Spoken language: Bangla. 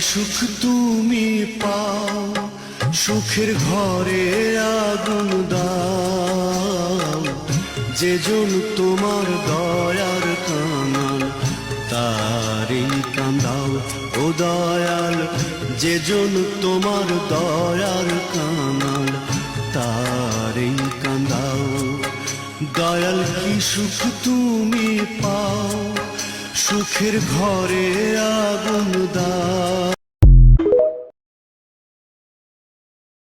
সুখ তুমি পাও? সুখের ঘরে আগুন দাও। যে জন তোমার দয়ার কাঙাল তারই কান্দাও ও দয়াল, যে জন তোমার দয়ার কাঙাল তারই কান্দাও দয়াল, কি সুখ তুমি পাও? সুখের ঘরে আগুন দাও